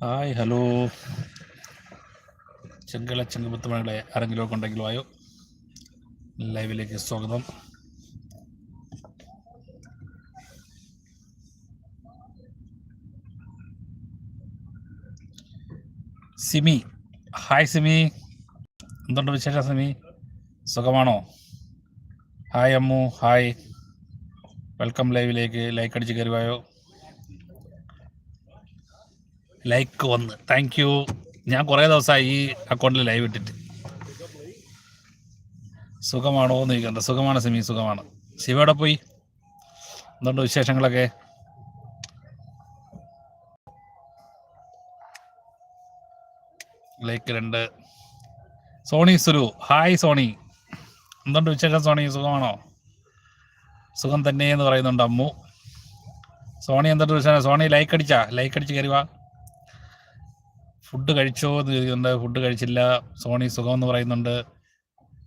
Hi hello. Chengala ചെങ്കുമുത്തുമകളെ ആരെങ്കിലും ഉണ്ടെങ്കിലും ആയോ? ലൈവിലേക്ക് സ്വാഗതം. സിമി ഹായ് സിമി. എന്തുണ്ട് വിശേഷം സിമി? സുഖമാണോ? Hi Ammu hi. വെൽക്കം ലൈവിലേക്ക് ലൈക്ക് അടിച്ച് കയറുവായോ? ലൈക്ക് വന്ന്. താങ്ക് യു ഞാൻ കുറേ ദിവസമായി ഈ അക്കൗണ്ടിൽ ലൈവ് ഇട്ടിട്ട്. സുഖമാണോ എന്ന് ചോദിക്കണ്ട. സുഖമാണ് സിമി സുഖമാണ്. ശിവ എവിടെ പോയി? എന്തുണ്ട് വിശേഷങ്ങളൊക്കെ? ലൈക്ക് രണ്ട്. സോണി സുലു ഹായ് സോണി. എന്തുണ്ട് വിശേഷം സോണി? സുഖമാണോ? സുഖം തന്നെ എന്ന് പറയുന്നുണ്ട് അമ്മു. സോണി എന്തുണ്ട് വിശേഷം? സോണി ലൈക്ക് അടിച്ചാ? ലൈക്ക് അടിച്ച് കയറി വാ. ഫുഡ് കഴിച്ചോ എന്ന് ചോദിക്കുന്നുണ്ട്. ഫുഡ് കഴിച്ചില്ല. സോണി സുഖം എന്ന് പറയുന്നുണ്ട്.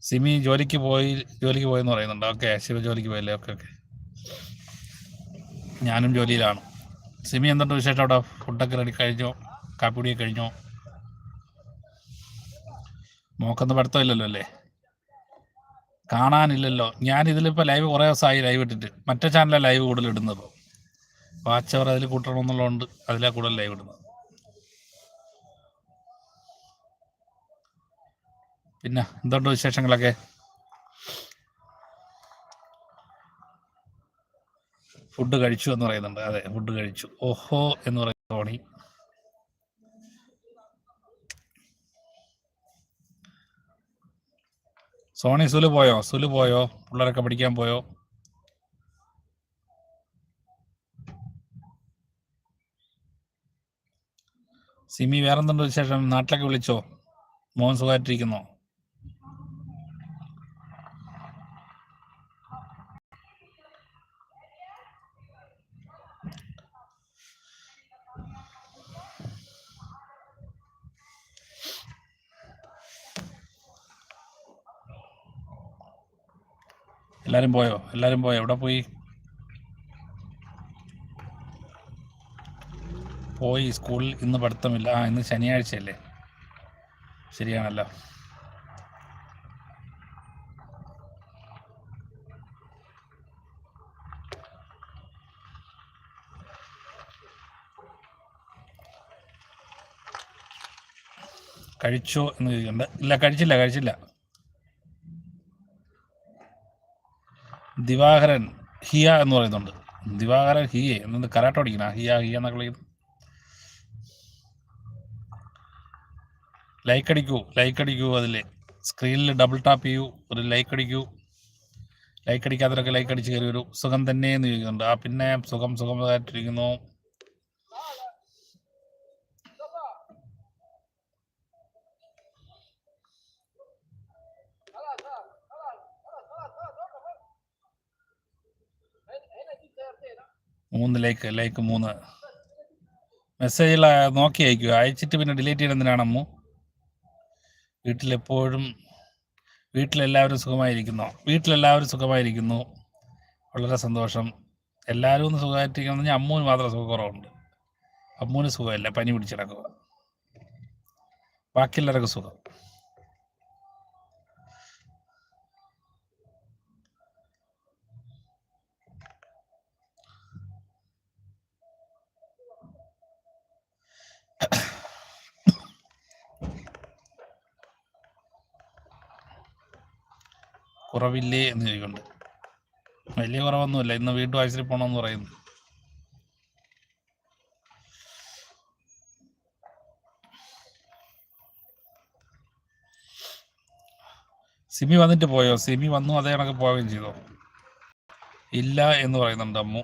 സിമി ജോലിക്ക് പോയി ജോലിക്ക് പോയെന്ന് പറയുന്നുണ്ട്. ഓക്കെ ശിവ ജോലിക്ക് പോയല്ലേ? Okay okay. ഞാനും ജോലിയിലാണ്. സിമി എന്തുണ്ട് വിശേഷം അവിടെ? ഫുഡൊക്കെ റെഡി കഴിഞ്ഞോ? കാപ്പിടി കഴിഞ്ഞോ? മോക്കൊന്നും പഠിത്തമില്ലല്ലോ അല്ലേ? കാണാനില്ലല്ലോ. ഞാൻ ഇതിലിപ്പോൾ ലൈവ് കുറേ ദിവസമായി ലൈവ് ഇട്ടിട്ട്. മറ്റേ ചാനലാണ് ലൈവ് കൂടുതൽ ഇടുന്നത്. വാച്ചവർ അതിൽ കൂട്ടണമെന്നുള്ളതുകൊണ്ട് അതിലാണ് കൂടുതൽ ലൈവ് ഇടുന്നത്. പിന്നെ എന്തുണ്ട് വിശേഷങ്ങളൊക്കെ? ഫുഡ് കഴിച്ചു എന്ന് പറയുന്നുണ്ട്. അതെ ഫുഡ് കഴിച്ചു. ഓഹോ എന്ന് പറയുന്ന തോണി സോണി സുലു പോയോ? സുലു പോയോ? പിള്ളേരൊക്കെ പഠിക്കാൻ പോയോ? സിമി വേറെന്തുണ്ട് വിശേഷം? നാട്ടിലൊക്കെ വിളിച്ചോ? മോഹൻ സുഖമായിട്ടിരിക്കുന്നോ? എല്ലാരും പോയോ? എല്ലാരും പോയോ? എവിടെ പോയി? പോയി സ്കൂളിൽ ഇന്ന് പഠിത്തമില്ല. ആ ഇന്ന് ശനിയാഴ്ചയല്ലേ? ശരിയാണല്ലോ. കഴിച്ചോ എന്ന് ചോദിക്കണ്ട. ഇല്ല കഴിച്ചില്ല കഴിച്ചില്ല. ദിവാകരൻ ഹിയ എന്ന് പറയുന്നുണ്ട്. ദിവാകരൻ ഹിയെ. എന്നത് കരാട്ട പഠിക്കണ? ഹിയ ഹിയ എന്നൊക്കെ വിളിക്കുന്നു. ലൈക്ക് അടിക്കൂ. ലൈക്ക് അടിക്കൂ അതിൽ സ്ക്രീനിൽ ഡബിൾ ടാപ്പ് ചെയ്യൂ. ഒരു ലൈക്ക് അടിക്കൂ. ലൈക്ക് അടിക്കാത്തവരൊക്കെ ലൈക്ക് അടിച്ച് കയറി വരൂ. സുഖം തന്നെ എന്ന് ചോദിക്കുന്നുണ്ട്. ആ പിന്നെ സുഖം സുഖമായിട്ടിരിക്കുന്നു. മൂന്ന് ലൈക്ക് മൂന്ന്. മെസ്സേജിൽ നോക്കി അയക്കുക. അയച്ചിട്ട് പിന്നെ ഡിലീറ്റ് ചെയ്യുന്ന എന്തിനാണ് അമ്മു? വീട്ടിലെപ്പോഴും വീട്ടിലെല്ലാവരും സുഖമായിരിക്കുന്നു. വീട്ടിലെല്ലാവരും സുഖമായിരിക്കുന്നു. വളരെ സന്തോഷം. എല്ലാവരും ഒന്ന് സുഖമായിട്ടിരിക്കണം എന്ന് അമ്മൂന് മാത്രം സുഖക്കുറവുണ്ട്. അമ്മൂന് സുഖമില്ല. പനി പിടിച്ചിടക്കുക ബാക്കിയെല്ലാവർക്കും സുഖം. കുറവില്ലേ എന്ന് ചോദിക്കുന്നുണ്ട് വലിയ കുറവൊന്നുമില്ല. ഇന്ന് വീണ്ടും ആശുപത്രി പോകണമെന്ന് പറയുന്നു. സിമി വന്നിട്ട് പോയോ? സിമി വന്നു അതേ കണക്ക് പോവുകയും ചെയ്തോ? ഇല്ല എന്ന് പറയുന്നുണ്ട് അമ്മു.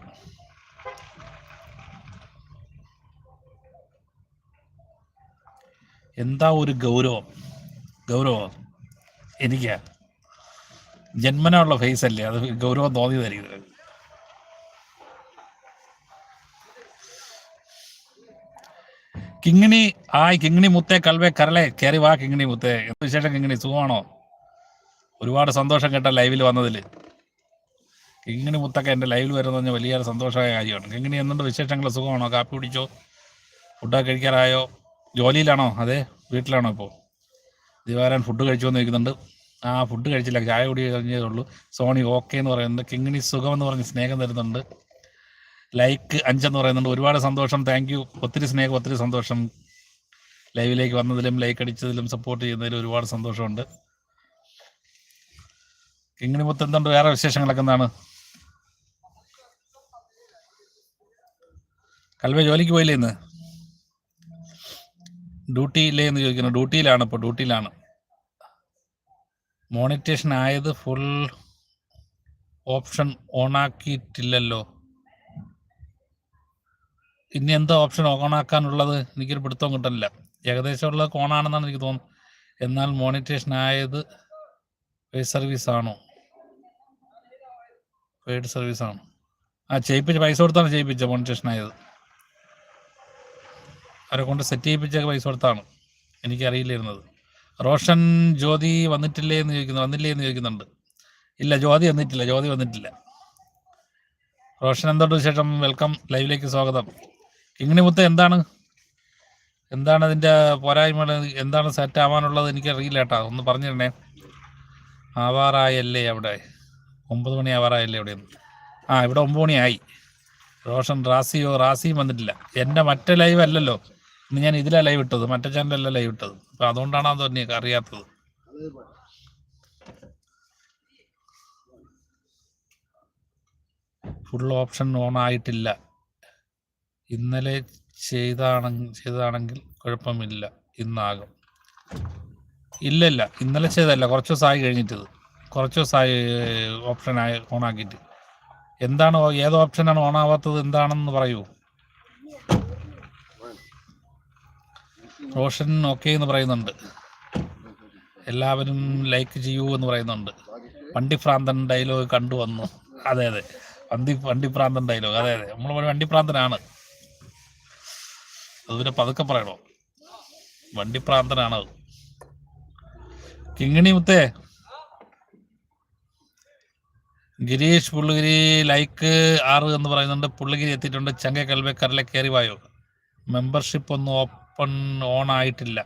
എന്താ ഒരു ഗൗരവം? ഗൗരവം. എനിക്ക് ജന്മനുള്ള ഫേസ് അല്ലേ? അത് ഗൗരവം തോന്നിയതായിരിക്കും. കിങ്ങിണി ആയി കിങ്ങിണി മുത്തേ കൽവേ കരളെ കയറി വാ കിങ്ങിണി മുത്തേ. എന്ത് വിശേഷം കിങ്ങിണി? സുഖമാണോ? ഒരുപാട് സന്തോഷം കേട്ട ലൈവിൽ വന്നതിൽ കിങ്ങിണി മുത്തൊക്കെ എന്റെ ലൈവിൽ വരുന്ന പറഞ്ഞാൽ വലിയ സന്തോഷമായ കാര്യമാണ്. കിങ്ങിണി എന്തുണ്ട് വിശേഷങ്ങൾ സുഖമാണോ? കാപ്പി കുടിച്ചോ? ഫുഡൊക്കെ കഴിക്കാറായോ? ജോലിയിലാണോ? അതെ വീട്ടിലാണോ ഇപ്പോൾ ദിവാരൻ ഫുഡ് കഴിച്ചു എന്ന് ചോദിക്കുന്നുണ്ട് ആ ഫുഡ് കഴിച്ചില്ല. ചായ കുടി കഴിഞ്ഞേ ഉള്ളൂ. സോണി ഓക്കെ എന്ന് പറയുന്നുണ്ട്. കിങ്ങിണി സുഖം എന്ന് പറഞ്ഞ് സ്നേഹം തരുന്നുണ്ട്. ലൈക്ക് അഞ്ചെന്ന് പറയുന്നുണ്ട്. ഒരുപാട് സന്തോഷം. താങ്ക് യു ഒത്തിരി സ്നേഹം ഒത്തിരി സന്തോഷം. ലൈവിലേക്ക് വന്നതിലും ലൈക്ക് അടിച്ചതിലും സപ്പോർട്ട് ചെയ്യുന്നതിലും ഒരുപാട് സന്തോഷമുണ്ട്. കിങ്ങിണി മുത്ത് എന്തുണ്ട്? വേറെ വിശേഷങ്ങളൊക്കെ എന്താണ്? കൽവ ജോലിക്ക് പോയില്ലേ ഇന്ന്? ഡ്യൂട്ടിയില്ലേ എന്ന് ചോദിക്കുന്നു. ഡ്യൂട്ടിയിലാണ് ഇപ്പോൾ ഡ്യൂട്ടിയിലാണ്. മോണിറ്റേഷൻ ആയത് ഫുൾ ഓപ്ഷൻ ഓണാക്കിയിട്ടില്ലല്ലോ ഇനി എന്താ ഓപ്ഷൻ ഓണാക്കാനുള്ളത് എനിക്കൊരു പിടുത്തം കിട്ടുന്നില്ല. ഉള്ളത് ഓണാണെന്നാണ് എനിക്ക് തോന്നുന്നത്. എന്നാൽ മോണിറ്റേഷൻ ആയത് പെയ്ഡ് സർവീസ് ആണോ? പെയ്ഡ് സർവീസ് ആണോ. ആ ചെയ്യിപ്പിച്ച പൈസ കൊടുത്താണ് ചെയ്യിപ്പിച്ച മോണിറ്റേഷൻ ആയത്? അവരെ കൊണ്ട് സെറ്റ് ചെയ്യിപ്പിച്ച പൈസ കൊടുത്താണ്. എനിക്കറിയില്ലായിരുന്നത്. റോഷൻ ജ്യോതി വന്നിട്ടില്ലേ എന്ന് ചോദിക്കുന്നു വന്നില്ലേ എന്ന് ചോദിക്കുന്നുണ്ട്. ഇല്ല ജ്യോതി വന്നിട്ടില്ല ജ്യോതി വന്നിട്ടില്ല. റോഷൻ എന്തോട്ട് ശേഷം വെൽക്കം ലൈവിലേക്ക് സ്വാഗതം. കിങ്ങിണിമുത്ത് എന്താണ്? എന്താണ് അതിന്റെ പോരായ്മകൾ? എന്താണ് സെറ്റ് ആവാനുള്ളത്? എനിക്കറിയില്ല കേട്ടോ ഒന്ന് പറഞ്ഞു തരണേ ആവാറായല്ലേ അവിടെ? ഒമ്പത് മണി ആവാറായല്ലേ അവിടെ? ആ ഇവിടെ ഒമ്പത് മണിയായി. റോഷൻ റാസിയോ റാസിയും വന്നിട്ടില്ല. എന്റെ മറ്റേ ലൈവ് അല്ലല്ലോ. ഇന്ന് ഞാൻ ഇതിലാ ലൈവ് ഇട്ടത് മറ്റേ ചാനലല്ല ലൈവ് ഇട്ടത്. അപ്പൊ അതുകൊണ്ടാണ് അത് തന്നെ അറിയാത്തത്. ഫുൾ ഓപ്ഷൻ ഓൺ ആയിട്ടില്ല. ഇന്നലെ ചെയ്താണെങ്കിൽ ചെയ്താണെങ്കിൽ കുഴപ്പമില്ല. ഇന്നാകും. ഇല്ല ഇല്ല ഇന്നലെ ചെയ്തല്ല കുറച്ച് ദിവസമായി കഴിഞ്ഞിട്ടത് കുറച്ച് ദിവസമായി ഓപ്ഷൻ ആയി ഓൺ ആക്കിയിട്ട്. എന്താണ് ഏത് ഓപ്ഷനാണ് ഓൺ ആവാത്തത് എന്താണെന്ന് പറയൂ. റോഷൻ ഓക്കെ എന്ന് പറയുന്നുണ്ട്. എല്ലാവരും ലൈക്ക് ചെയ്യൂ എന്ന് പറയുന്നുണ്ട്. വണ്ടിപ്രാന്തൻ ഡയലോഗ് കണ്ടു വന്നു. അതെ അതെ. വണ്ടി വണ്ടിപ്രാന്തൻ ഡയലോഗ്. അതെ അതെ. നമ്മൾ വണ്ടിപ്രാന്തനാണ് അത് പിന്നെ പതുക്കെ പറയണോ? വണ്ടിപ്രാന്തനാണ് അത്. കിങ്ങിണി മുത്തേ. ഗിരീഷ് പുള്ളുഗിരി ലൈക്ക് ആറ് എന്ന് പറയുന്നുണ്ട്. പുള്ളുഗിരി എത്തിയിട്ടുണ്ട്. ചങ്ക കൽവക്കറിലെ കയറി വായോ? മെമ്പർഷിപ്പ് ഒന്നും ഓപ്പൺ ഓൺ ആയിട്ടില്ല.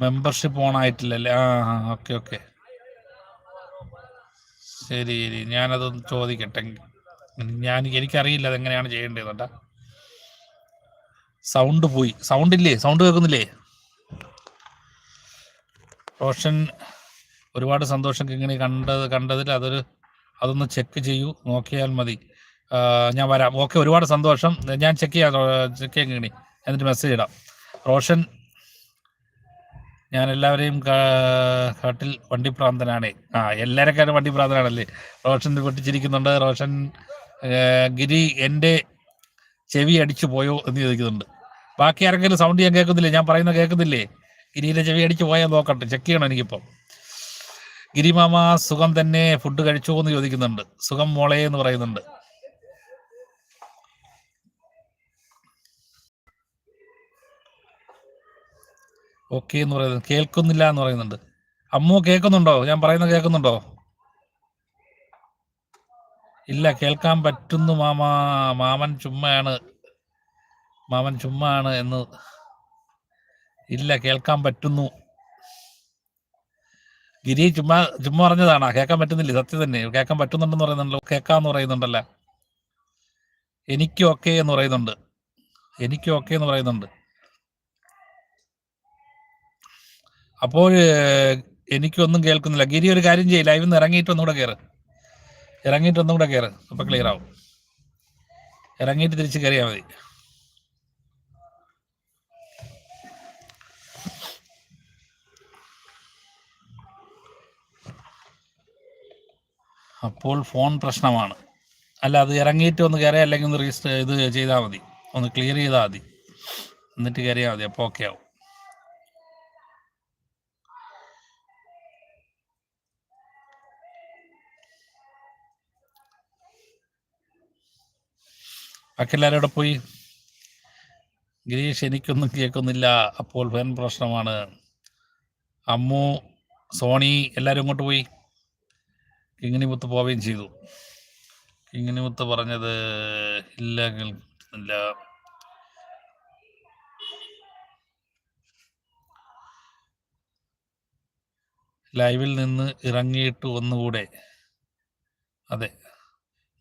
മെമ്പർഷിപ്പ് ഓൺ ആയിട്ടില്ല അല്ലേ? ആ ഓക്കെ ഓക്കെ ശരി ശരി. ഞാനതൊന്ന് ചോദിക്കട്ടെ. ഞാൻ എനിക്കറിയില്ല അതെങ്ങനെയാണ് ചെയ്യേണ്ടത് കേട്ടാ. സൗണ്ട് പോയി. സൗണ്ട് ഇല്ലേ? സൗണ്ട് കേൾക്കുന്നില്ലേ? റോഷൻ ഒരുപാട് സന്തോഷം ഇങ്ങനെ കണ്ടത് കണ്ടതിൽ അതൊരു അതൊന്ന് ചെക്ക് ചെയ്യൂ. നോക്കിയാൽ മതി. ഞാൻ വരാം. ഓക്കെ ഒരുപാട് സന്തോഷം. ഞാൻ ചെക്ക് ചെയ്യാം. ചെക്ക് കിണി എന്നിട്ട് മെസ്സേജ് ഇടാം. റോഷൻ ഞാൻ എല്ലാവരെയും കാട്ടിൽ വണ്ടിപ്രാന്തനാണ് ആ എല്ലാവരെക്കാരും വണ്ടിപ്രാന്തനാണല്ലേ റോഷൻ പൊട്ടിച്ചിരിക്കുന്നുണ്ട്. റോഷൻ ഗിരി എന്റെ ചെവി അടിച്ചു പോയോ എന്ന് ചോദിക്കുന്നുണ്ട്. ബാക്കി ആരെങ്കിലും സൗണ്ട് ഞാൻ കേൾക്കുന്നില്ലേ? ഞാൻ പറയുന്ന കേൾക്കുന്നില്ലേ? ഗിരിയിലെ ചെവി അടിച്ചു പോയാൽ നോക്കട്ടെ. ചെക്ക് ചെയ്യണം എനിക്കിപ്പം. ഗിരിമാമ സുഖം തന്നെ ഫുഡ് കഴിച്ചോ എന്ന് ചോദിക്കുന്നുണ്ട്. സുഖം മോളെ എന്ന് പറയുന്നുണ്ട്. ഓക്കെ എന്ന് പറയുന്നത്. കേൾക്കുന്നില്ല എന്ന് പറയുന്നുണ്ട്. അമ്മു കേൾക്കുന്നുണ്ടോ? ഞാൻ പറയുന്നത് കേൾക്കുന്നുണ്ടോ? ഇല്ല കേൾക്കാൻ പറ്റുന്നു മാമ. മാമൻ ചുമ്മയാണ്. മാമൻ ചുമ്മാണ് എന്ന്. ഇല്ല കേൾക്കാൻ പറ്റുന്നു. ഗിരി ചുമ്മാ ചുമ്മാ പറഞ്ഞതാണോ? കേൾക്കാൻ പറ്റുന്നില്ല സത്യം തന്നെ. കേൾക്കാൻ പറ്റുന്നുണ്ടെന്ന് പറയുന്നുണ്ടല്ലോ. കേൾക്കാന്ന് പറയുന്നുണ്ടല്ലോ. എനിക്ക് ഓക്കെ എന്ന് പറയുന്നുണ്ട്. എനിക്ക് ഓക്കെ എന്ന് പറയുന്നുണ്ട്. അപ്പോൾ എനിക്കൊന്നും കേൾക്കുന്നില്ല. ഗിരി ഒരു കാര്യം ചെയ്യും. ലൈവിൽ ഇറങ്ങിയിട്ട് ഒന്നുകൂടെ കയറ് ഇറങ്ങിയിട്ട് ഒന്നുകൂടെ കയറ് അപ്പൊ ക്ലിയർ ആവും. ഇറങ്ങിയിട്ട് തിരിച്ച് കയറിയാൽ മതി. അപ്പോൾ ഫോൺ പ്രശ്നമാണ്. അല്ല അത് ഇറങ്ങിയിട്ട് ഒന്ന് കയറിയ അല്ലെങ്കിൽ ഒന്ന് രജിസ്റ്റർ ഇത് ചെയ്താൽ മതി. ഒന്ന് ക്ലിയർ ചെയ്താൽ മതി. എന്നിട്ട് കയറിയാൽ മതി. അപ്പോൾ ഓക്കെ ആവും. ബാക്കി ഇവിടെ പോയി? ഗിരീഷ് എനിക്കൊന്നും കേൾക്കുന്നില്ല. അപ്പോൾ ഫാൻ പ്രശ്നമാണ്. അമ്മു സോണി എല്ലാവരും ഇങ്ങോട്ട് പോയി? കിങ്ങിണി മുത്ത് പോവുകയും ചെയ്തു. ഇങ്ങനെ മുത്ത് പറഞ്ഞത് ഇല്ല ഇല്ല ലൈവിൽ നിന്ന് ഇറങ്ങിയിട്ട് ഒന്നുകൂടെ. അതെ.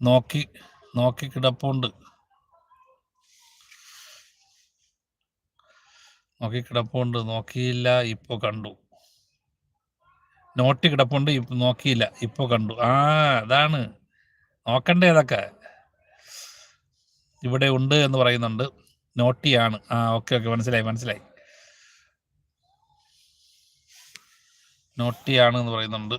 നോക്കി നോക്കി കിടപ്പുണ്ട്. നോക്കി കിടപ്പുണ്ട്. നോക്കിയില്ല ഇപ്പോൾ കണ്ടു. നോട്ടി കിടപ്പുണ്ട് നോക്കിയില്ല ഇപ്പോൾ കണ്ടു. ആ അതാണ്. നോക്കണ്ടേ അതൊക്കെ ഇവിടെ ഉണ്ട് എന്ന് പറയുന്നുണ്ട്. നോട്ടിയാണ്. ആ ഓക്കെ ഓക്കെ മനസ്സിലായി മനസ്സിലായി. നോട്ടിയാണ് എന്ന് പറയുന്നുണ്ട്.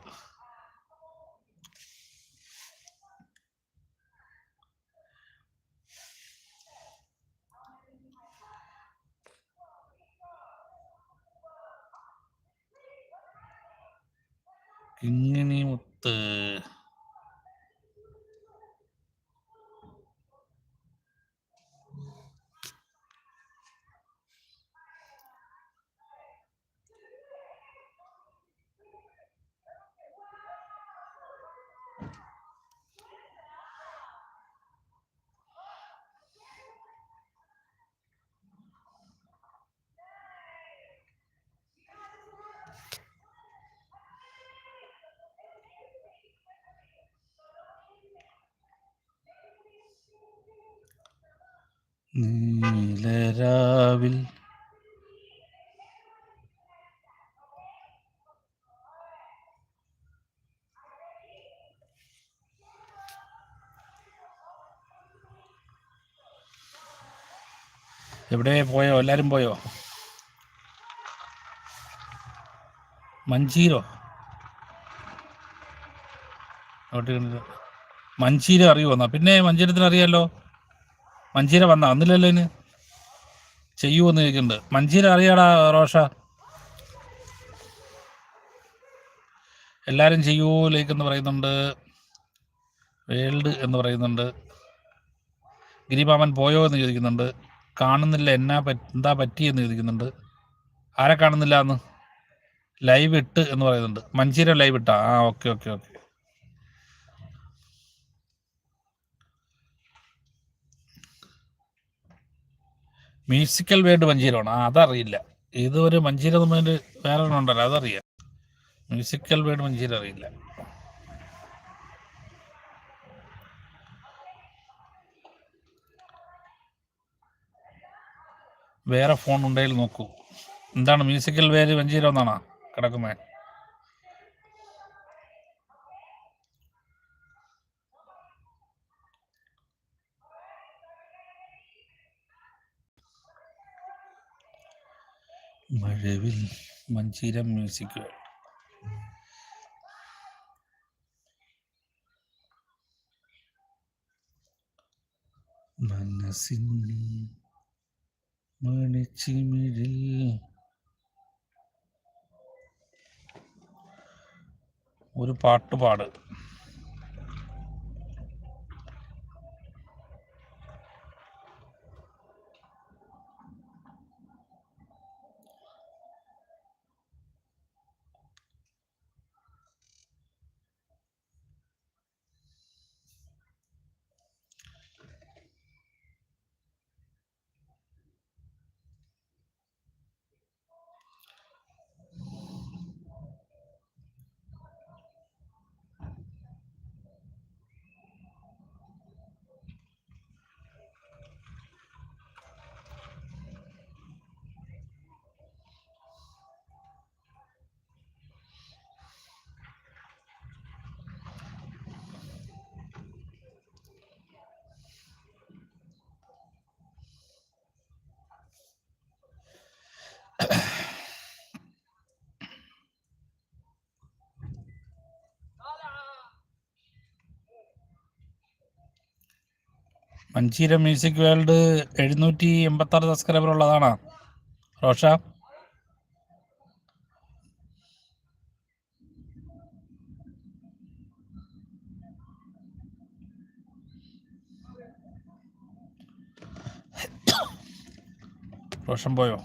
കിങ്ങിണി മുത്ത് നീലരാവിൽ എവിടെ പോയോ? എല്ലാരും പോയോ? മഞ്ചീരോ? മഞ്ചീര അറിയുമോ എന്നാ പിന്നെ മഞ്ചീരത്തിന് അറിയാലോ മഞ്ചീര വന്ന? വന്നില്ലല്ലോ ചെയ്യൂ ചെയ്യുമെന്ന് ചോദിക്കുന്നുണ്ട് മഞ്ചീര അറിയാടാ റോഷ. എല്ലാരും ചെയ്യൂ? ലേക്ക് എന്ന് പറയുന്നുണ്ട്. വേൾഡ് എന്ന് പറയുന്നുണ്ട്. ഗിരിമാമൻ പോയോ എന്ന് ചോദിക്കുന്നുണ്ട്. കാണുന്നില്ല. എന്നാ എന്താ എന്താ പറ്റിയെന്ന് ചോദിക്കുന്നുണ്ട്. ആരെ കാണുന്നില്ല എന്ന് ലൈവ് ഇട്ട് എന്ന് പറയുന്നുണ്ട്. മഞ്ചീര ലൈവ് ഇട്ടാ? ആ okay okay okay. Musical word മഞ്ചീരമാണ് അതറിയില്ല. ഇത് ഒരു മഞ്ചീര തമ്മിൽ വേറെ ഉണ്ടല്ലോ അതറിയാം. മ്യൂസിക്കൽ വേർഡ് മഞ്ചീര അറിയില്ല. വേറെ ഫോൺ ഉണ്ടെങ്കിൽ നോക്കൂ. എന്താണ് മ്യൂസിക്കൽ വേര് മഞ്ചീര എന്നാണോ കിടക്കുന്നത് മഴവിൽ മഞ്ചീര മ്യൂസിക്. വേൾഡ് മനസ്സിൻ മണിച്ചിമിഴിൽ ഒരു പാട്ട് പാട് മഞ്ചീരം മ്യൂസിക് വേൾഡ് എഴുന്നൂറ്റി എൺപത്തി ആറ് സബ്സ്ക്രൈബർ ഉള്ളതാണ്. റോഷ. റോഷൻ പോയോ?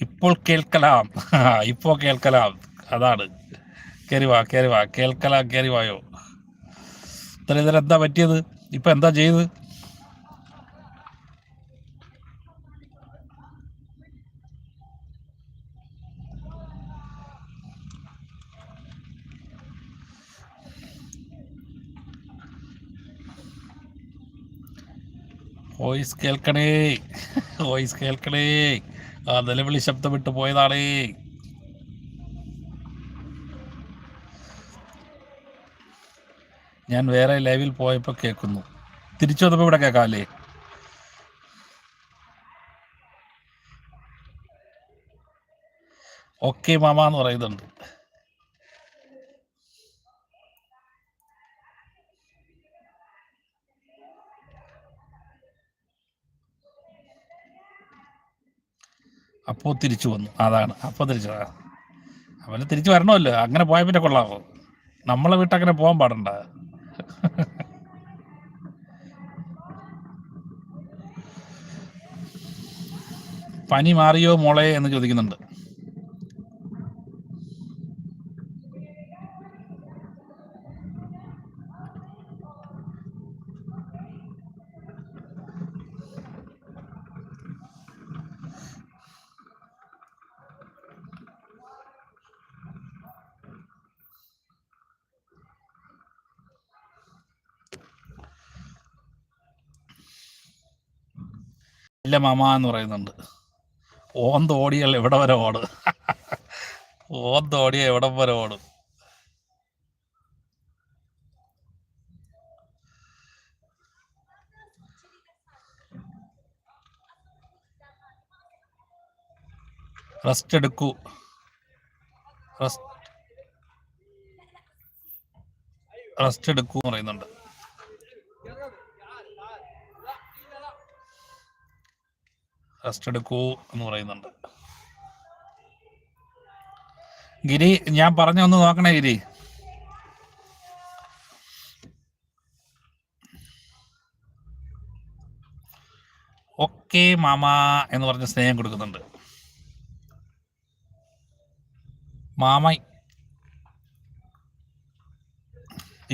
ഇപ്പോൾ കേൾക്കലാം. ഇപ്പോൾ കേൾക്കലാം. അതാണ്. കയറി വാ കയറി വാ കേൾക്കല കയറി വായോ ഇത്ര എന്താ പറ്റിയത്? ഇപ്പം എന്താ ചെയ്ത്? വോയിസ് കേൾക്കണേ വോയിസ് കേൾക്കണേ. ആ നിലവിളി ശബ്ദം വിട്ട് പോയതാണേ. ഞാൻ വേറെ ലൈവിൽ പോയപ്പോൾ കേൾക്കുന്നു. തിരിച്ചു വന്നപ്പോൾ ഇവിടെ കേൾക്കാം അല്ലേ ഓക്കെ മാമ എന്ന് പറയുന്നുണ്ട്. അപ്പോൾ തിരിച്ചു വന്നു. അതാണ്. അപ്പോൾ തിരിച്ചു. അവന് തിരിച്ചു വരണമല്ലോ. അങ്ങനെ പോയ പിന്നെ കൊള്ളാമോ നമ്മളെ വീട്ടങ്ങനെ പോകാൻ പാടണ്ട. പനി മാറിയോ മോളെ എന്ന് ചോദിക്കുന്നുണ്ട്. ഇല്ല മാമ എന്ന് പറയുന്നുണ്ട്. ഓന്തോടിയാൽ എവിടെ വരെ ഓട്? ഓന്ത് ഓടിയ എവിടെ വരെ ഓടും? റെസ്റ്റ് എടുക്കൂ. റെസ്റ്റ് റെസ്റ്റ് എടുക്കൂ പറയുന്നുണ്ട്. റെസ്റ്റ് എടുക്കൂ എന്ന് പറയുന്നുണ്ട്. ഗിരി ഞാൻ പറഞ്ഞ ഒന്ന് നോക്കണേ ഗിരി. ഓക്കെ മാമ എന്ന് പറഞ്ഞ സ്നേഹം കൊടുക്കുന്നുണ്ട്. മാമ.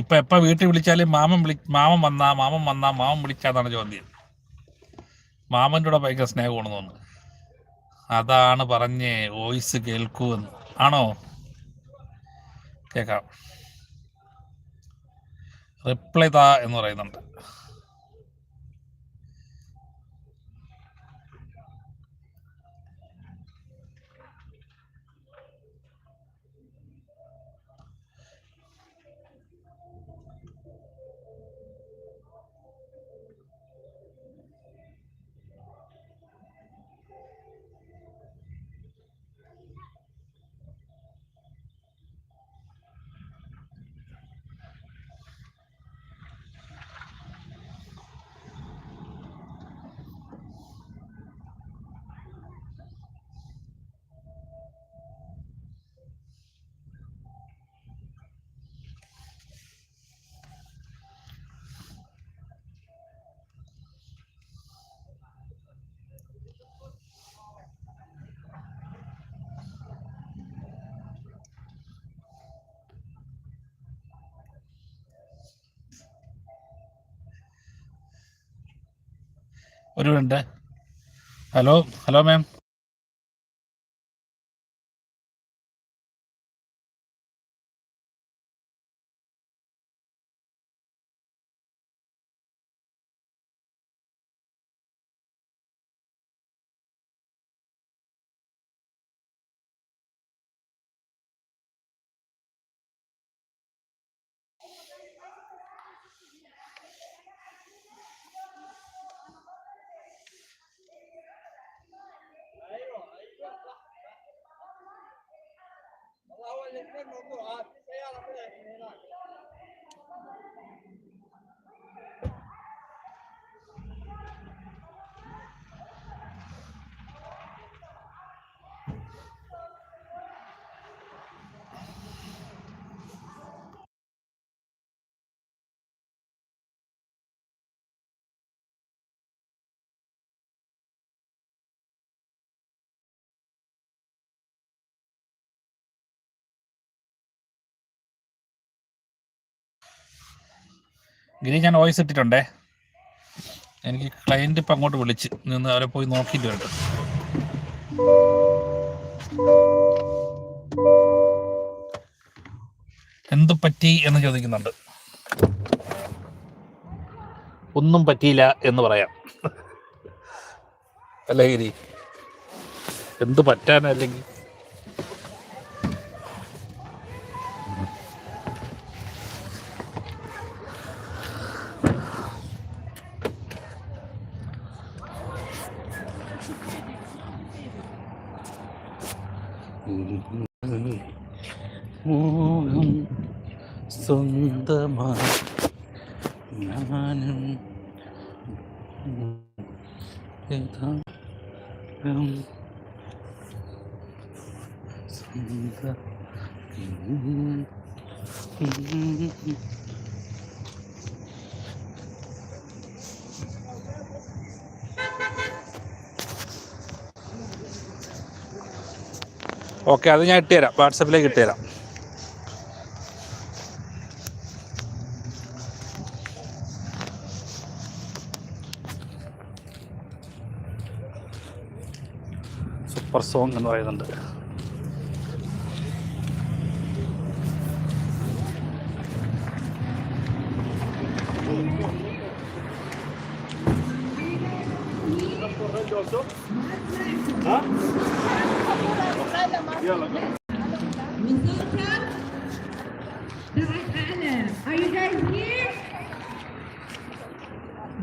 ഇപ്പൊ എപ്പ വീട്ടിൽ വിളിച്ചാലും മാമൻ വിളി മാമൻ വന്നാ മാമൻ വന്നാ മാമൻ വിളിച്ചാന്നാണ് ചോദ്യം. മാമന്റെ ഭയങ്കര സ്നേഹമാണ് തോന്നുന്നു. അതാണ് പറഞ്ഞേ വോയിസ് കേൾക്കൂ എന്ന് ആണോ? കേക്കാം റിപ്ലൈ താ എന്ന് പറയുന്നുണ്ട്. ഒരു minute. Hello hello ma'am. 认真工作啊！谁要了不得？谁了？Giri ഞാൻ വോയിസ് ഇട്ടിട്ടുണ്ടേ. എനിക്ക് ക്ലയന്റ് ഇപ്പം അങ്ങോട്ട് വിളിച്ച് നിന്ന് അവരെ പോയി നോക്കിയിട്ട് വരട്ടെ. എന്ത് പറ്റി എന്ന് ചോദിക്കുന്നുണ്ട്. ഒന്നും പറ്റിയില്ല എന്ന് പറയാം. അല്ലേ ഗിരി. എന്ത് പറ്റാനല്ലെങ്കിൽ മോഹം സ്വന്തമായി ഞാനും സ്വന്തം ഓക്കെ അത് ഞാൻ ഇട്ടുതരാം. വാട്സപ്പിലേക്ക് ഇട്ടുതരാം. സൂപ്പർ സോങ് എന്ന് പറയുന്നുണ്ട്.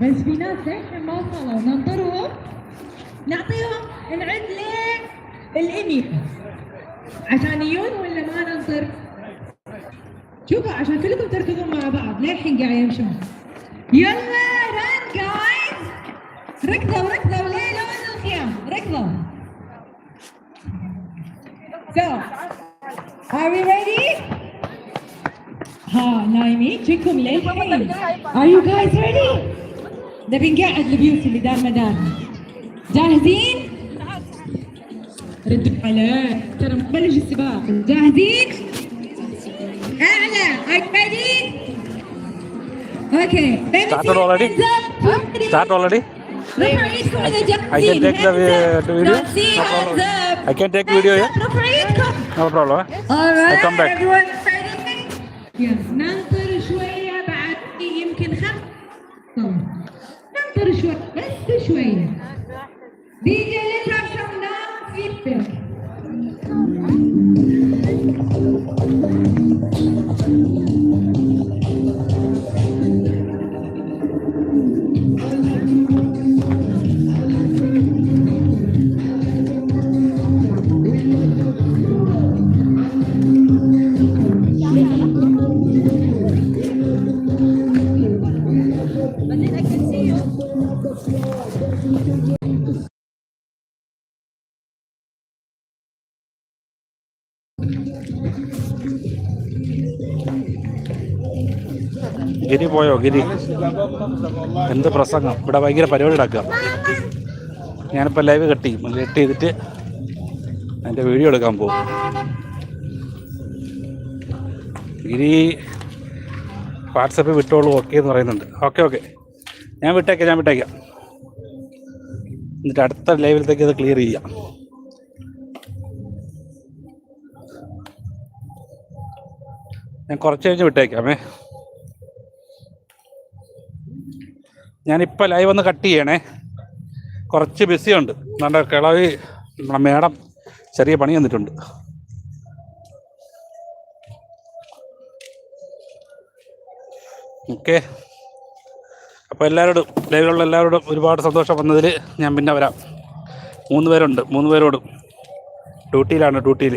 بس في ناس للحين ما وصلوا ننطرهم نعطيهم ليه الإمي عشان يجون ولا ما ننطر؟ شوفوا عشان كلكم تركضون مع بعض للحين قاعد يمشون يلا رن جايز ركضوا ركضوا So, are we ready? Ha, نايمين جيكم للحين Are you guys ready? ده بنقعد البيوت اللي دار مدار جاهزين؟ ردوا على ترى مبلش السباق جاهزين؟ Are you ready? Okay. Started already? Start already? I can take the video. I can take video here. No problem. Eh? All right, I come back. Everyone, പോയോ എന്ത് പ്രസംഗം? ഇവിടെ ഭയങ്കര പരിപാടി നടക്കുക. ഞാനിപ്പോൾ live cut ചെയ്യും. Cut ചെയ്തിട്ട് അതിന്റെ വീഡിയോ എടുക്കാൻ പോകും. ഗിരി വാട്സപ്പിൽ വിട്ടോളൂ ഓക്കെ എന്ന് പറയുന്നുണ്ട്. ഓക്കെ ഓക്കെ ഞാൻ വിട്ടേക്കാം ഞാൻ വിട്ടേക്കാം. എന്നിട്ട് അടുത്ത ലൈവിലത്തേക്ക് അത് ക്ലിയർ ചെയ്യാം. ഞാൻ കുറച്ച് കഴിഞ്ഞ് വിട്ടേക്കാമേ ഞാനിപ്പോൾ ലൈവ് ഒന്ന് കട്ട് ചെയ്യണേ. കുറച്ച് ബിസിയുണ്ട് നമ്മുടെ കിളവി നമ്മുടെ മേഡം ചെറിയ പണി വന്നിട്ടുണ്ട് ഓക്കെ അപ്പോൾ എല്ലാവരോടും ലൈവിലുള്ള എല്ലാവരോടും ഒരുപാട് സന്തോഷം വന്നതിൽ ഞാൻ പിന്നെ വരാം. മൂന്ന് പേരുണ്ട്. മൂന്ന് പേരോടും. ഡ്യൂട്ടിയിലാണ് ഡ്യൂട്ടിയിൽ